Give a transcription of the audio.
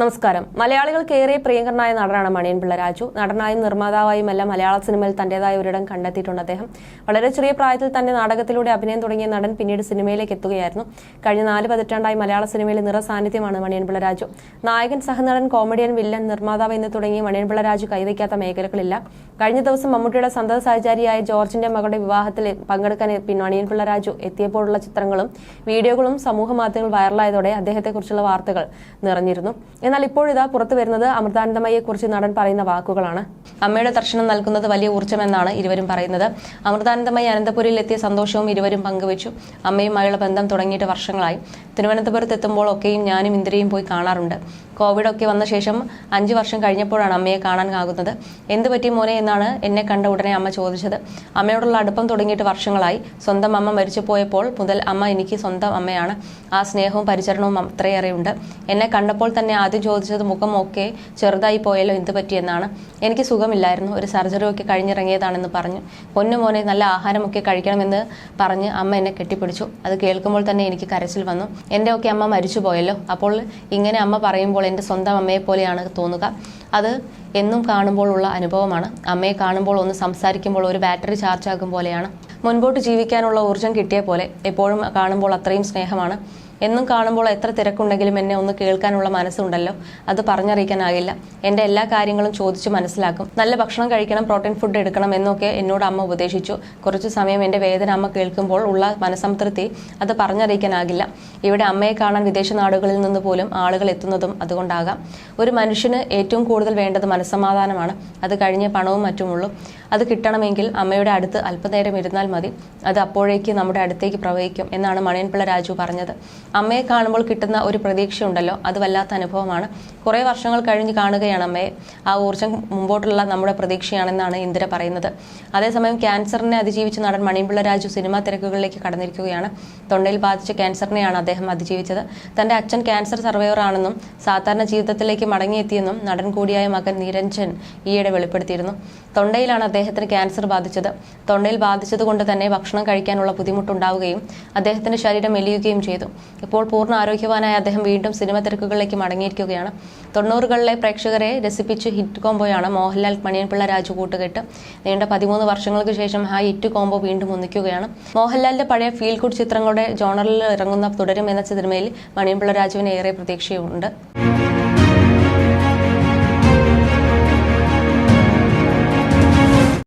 നമസ്കാരം. മലയാളികൾക്ക് ഏറെ പ്രിയങ്കരനായ നടനാണ് മണിയൻപിള്ള രാജു. നടനായും നിർമ്മാതാവായും എല്ലാം മലയാള സിനിമയിൽ തന്റേതായ ഒരിടം കണ്ടെത്തിയിട്ടുണ്ട് അദ്ദേഹം. വളരെ ചെറിയ പ്രായത്തിൽ തന്നെ നാടകത്തിലൂടെ അഭിനയം തുടങ്ങിയ നടൻ പിന്നീട് സിനിമയിലേക്ക് എത്തുകയായിരുന്നു. കഴിഞ്ഞ നാല് പതിറ്റാണ്ടായി മലയാള സിനിമയിലെ നിറ സാന്നിധ്യമാണ് മണിയൻപിള്ള രാജു. നായകൻ സഹനടൻ കോമഡിയൻ വില്ലൻ നിർമ്മാതാവ് എന്ന് തുടങ്ങി മണിയൻപിള്ള രാജു കൈവയ്ക്കാത്ത മേഖലകളില്ല. കഴിഞ്ഞ ദിവസം മമ്മൂട്ടിയുടെ സന്തത സഹചാരിയായ ജോർജിന്റെ മകളുടെ വിവാഹത്തിൽ പങ്കെടുക്കാൻ മണിയൻ മണിയൻപിള്ള രാജു എത്തിയപ്പോഴുള്ള ചിത്രങ്ങളും വീഡിയോകളും സമൂഹ മാധ്യമങ്ങൾ വൈറലായതോടെ അദ്ദേഹത്തെക്കുറിച്ചുള്ള വാർത്തകൾ നിറഞ്ഞിരുന്നു. എന്നാൽ ഇപ്പോഴിതാ പുറത്തു വരുന്നത് അമൃതാനന്ദമയെക്കുറിച്ച് നടൻ പറയുന്ന വാക്കുകളാണ്. അമ്മയുടെ ദർശനം നൽകുന്നത് വലിയ ഊർജമെന്നാണ് ഇരുവരും പറയുന്നത്. അമൃതാനന്ദമയി അനന്തപുരിയിൽ എത്തിയ സന്തോഷവും ഇരുവരും പങ്കുവച്ചു. അമ്മയുമായുള്ള ബന്ധം തുടങ്ങിയിട്ട് വർഷങ്ങളായി. തിരുവനന്തപുരത്ത് എത്തുമ്പോൾ ഒക്കെയും ഞാനും ഇന്ദ്രയും പോയി കാണാറുണ്ട്. കോവിഡ് ഒക്കെ വന്ന ശേഷം അഞ്ചു വർഷം കഴിഞ്ഞപ്പോഴാണ് അമ്മയെ കാണാൻ ആകുന്നത്. എന്ത് പറ്റി മോനെ എന്നാണ് എന്നെ കണ്ട ഉടനെ അമ്മ ചോദിച്ചത്. അമ്മയോടുള്ള അടുപ്പം തുടങ്ങിയിട്ട് വർഷങ്ങളായി. സ്വന്തം അമ്മ മരിച്ചു പോയപ്പോൾ മുതൽ അമ്മ എനിക്ക് സ്വന്തം അമ്മയാണ്. ആ സ്നേഹവും പരിചരണവും അത്രയേറെയുണ്ട്. എന്നെ കണ്ടപ്പോൾ തന്നെ ആദ്യം ചോദിച്ചത് മുഖം ഒക്കെ ചെറുതായി പോയല്ലോ എന്ത് പറ്റിയെന്നാണ് എനിക്ക് സുഖമില്ലായിരുന്നു. ഒരു സർജറി ഒക്കെ കഴിഞ്ഞിറങ്ങിയതാണെന്ന് പറഞ്ഞു. പൊന്നു മോനെ നല്ല ആഹാരമൊക്കെ കഴിക്കണമെന്ന് പറഞ്ഞ് അമ്മ എന്നെ കെട്ടിപ്പിടിച്ചു. അത് കേൾക്കുമ്പോൾ തന്നെ എനിക്ക് കരച്ചിൽ വന്നു. എന്റെ ഒക്കെ അമ്മ മരിച്ചു പോയല്ലോ അപ്പോൾ ഇങ്ങനെ അമ്മ പറയുമ്പോൾ എന്റെ സ്വന്തം അമ്മയെ പോലെയാണ് തോന്നുക. അത് എന്നും കാണുമ്പോൾ ഉള്ള അനുഭവമാണ്. അമ്മയെ കാണുമ്പോൾ ഒന്ന് സംസാരിക്കുമ്പോൾ ഒരു ബാറ്ററി ചാർജ് ആകും പോലെയാണ്. മുൻപോട്ട് ജീവിക്കാനുള്ള ഊർജം കിട്ടിയ പോലെ എപ്പോഴും കാണുമ്പോൾ അത്രയും സ്നേഹമാണ്. എന്നും കാണുമ്പോൾ എത്ര തിരക്കുണ്ടെങ്കിലും എന്നെ ഒന്ന് കേൾക്കാനുള്ള മനസ്സുണ്ടല്ലോ. അത് പറഞ്ഞറിയിക്കാനാകില്ല. എന്റെ എല്ലാ കാര്യങ്ങളും ചോദിച്ച് മനസ്സിലാക്കും. നല്ല ഭക്ഷണം കഴിക്കണം പ്രോട്ടീൻ ഫുഡ് എടുക്കണം എന്നൊക്കെ എന്നോട് അമ്മ ഉപദേശിച്ചു. കുറച്ച് സമയം എന്റെ വേദന അമ്മ കേൾക്കുമ്പോൾ ഉള്ള മനസംതൃപ്തി അത് പറഞ്ഞറിയിക്കാനാകില്ല. ഇവിടെ അമ്മയെ കാണാൻ വിദേശ നാടുകളിൽ നിന്ന് പോലും ആളുകൾ എത്തുന്നതും അതുകൊണ്ടാകാം. ഒരു മനുഷ്യന് ഏറ്റവും കൂടുതൽ വേണ്ടത് മനസ്സമാധാനമാണ്. അത് കഴിഞ്ഞ പണവും മറ്റുമുള്ളൂ. അത് കിട്ടണമെങ്കിൽ അമ്മയുടെ അടുത്ത് അല്പനേരം ഇരുന്നാൽ മതി. അത് അപ്പോഴേക്ക് നമ്മുടെ അടുത്തേക്ക് പ്രവഹിക്കും എന്നാണ് മണിയൻപിള്ള രാജു പറഞ്ഞത്. അമ്മയെ കാണുമ്പോൾ കിട്ടുന്ന ഒരു പ്രതീക്ഷയുണ്ടല്ലോ. അത് വല്ലാത്ത അനുഭവമാണ്. കുറേ വർഷങ്ങൾ കഴിഞ്ഞ് കാണുകയാണ് അമ്മയെ. ആ ഊർജം മുമ്പോട്ടുള്ള നമ്മുടെ പ്രതീക്ഷയാണെന്നാണ് ഇന്ദിര പറയുന്നത്. അതേസമയം ക്യാൻസറിനെ അതിജീവിച്ച നടൻ മണിമ്പിള്ള രാജു സിനിമാ തിരക്കുകളിലേക്ക് കടന്നിരിക്കുകയാണ്. തൊണ്ടയിൽ ബാധിച്ച ക്യാൻസറിനെയാണ് അദ്ദേഹം അതിജീവിച്ചത്. തന്റെ അച്ഛൻ ക്യാൻസർ സർവൈവർ ആണെന്നും സാധാരണ ജീവിതത്തിലേക്ക് മടങ്ങിയെത്തിയെന്നും നടൻ കൂടിയായ മകൻ നിരഞ്ജൻ ഈയിടെ വെളിപ്പെടുത്തിയിരുന്നു. തൊണ്ടയിലാണ് അദ്ദേഹത്തിന് ക്യാൻസർ ബാധിച്ചത്. തൊണ്ടയിൽ ബാധിച്ചതുകൊണ്ട് തന്നെ ഭക്ഷണം കഴിക്കാനുള്ള ബുദ്ധിമുട്ടുണ്ടാവുകയും അദ്ദേഹത്തിന്റെ ശരീരം എലിയുകയും ചെയ്തു. ഇപ്പോൾ പൂർണ ആരോഗ്യവാനായ അദ്ദേഹം വീണ്ടും സിനിമ തിരക്കുകളിലേക്ക് മടങ്ങിയിരിക്കുകയാണ്. തൊണ്ണൂറുകളിലെ പ്രേക്ഷകരെ രസിപ്പിച്ച് ഹിറ്റ് കോംബോയാണ് മോഹൻലാൽ മണിയൻപിള്ള രാജു കൂട്ടുകെട്ട്. നീണ്ട പതിമൂന്ന് വർഷങ്ങൾക്ക് ശേഷം ആ ഹിറ്റ് കോംബോ വീണ്ടും ഒന്നിക്കുകയാണ്. മോഹൻലാലിന്റെ പഴയ ഫീൽ ഗുഡ് ചിത്രങ്ങളുടെ ജോണറിൽ ഇറങ്ങുന്ന തുടരും എന്ന സിനിമയിൽ മണിയൻപിള്ള രാജുവിന് ഏറെ പ്രതീക്ഷയുണ്ട്.